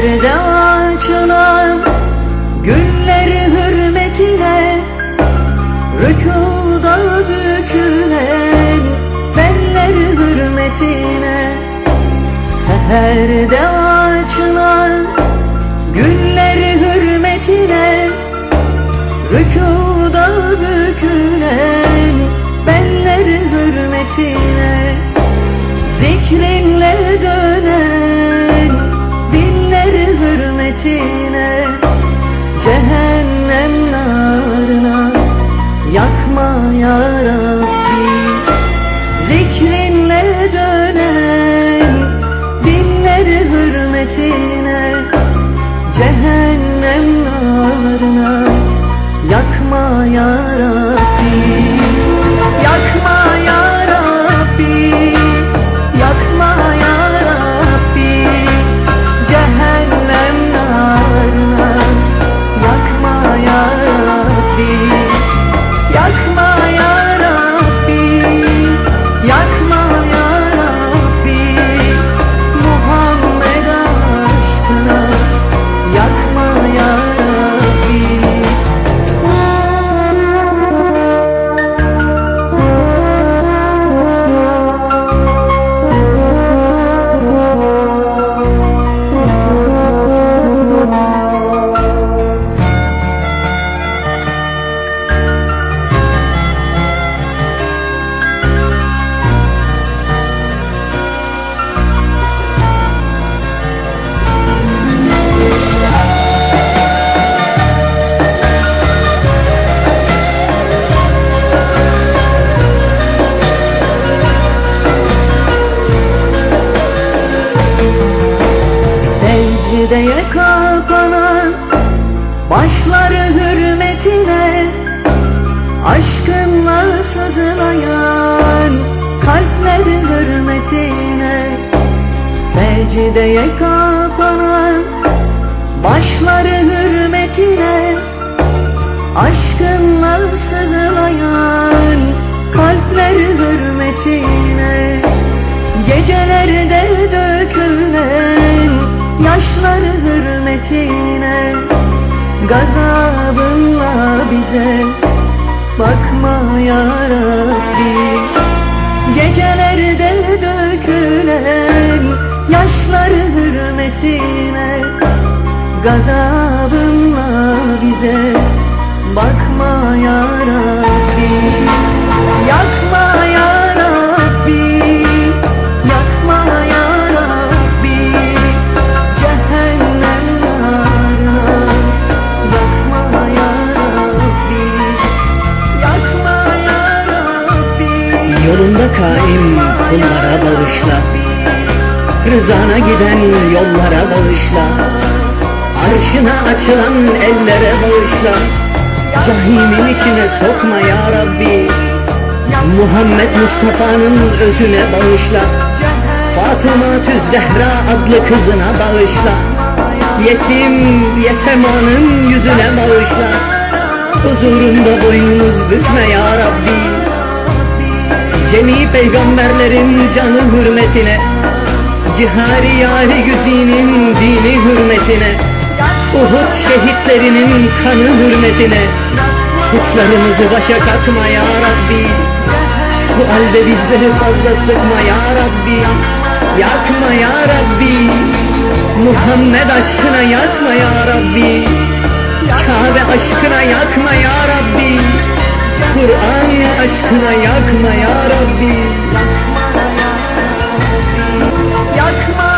Seherde açılan Günleri hürmetine Rükuda bükülen Belleri hürmetine. Seherde açılan Günleri hürmetine Rükuda bükülen Belleri hürmetine. Zikrinle dönen hürmetine Cehennem narına Yakma ya Rabbi. Zikrinle dönen Dinleri hürmetine Kapanan Başları hürmetine Aşkınla sızlayan Kalplerin hürmetine Secdeye kapanan Başları hürmetine Aşkınla sızlayan Gazabınla bize Bakma ya Rabbi. Gecelerde dökülen Yaşlar hürmetine Gazabınla bize Bakma ya Rabbi. Yakma kaim kullara bağışla. Rızana giden yollara bağışla. Arşına açılan ellere bağışla. Cahimin içine sokma ya Rabbi. Muhammed Mustafa'nın özüne bağışla. Fatıma Zehra adlı kızına bağışla. Yetim yetemanın yüzüne bağışla. Huzurunda boynumuz bükme ya Rabbi Cemi peygamberlerin canı hürmetine Cihari yari güzinin dini hürmetine Uhud şehitlerinin kanı hürmetine Suçlarımızı başa kakma ya Rabbi. Sualde bizleri fazla sıkma ya Rabbi Yakma ya Rabbi. Muhammed aşkına yakma ya Rabbi Kabe aşkına yakma ya Rabbi. Kur'an aşkına yakma ya Rabbi. Yakma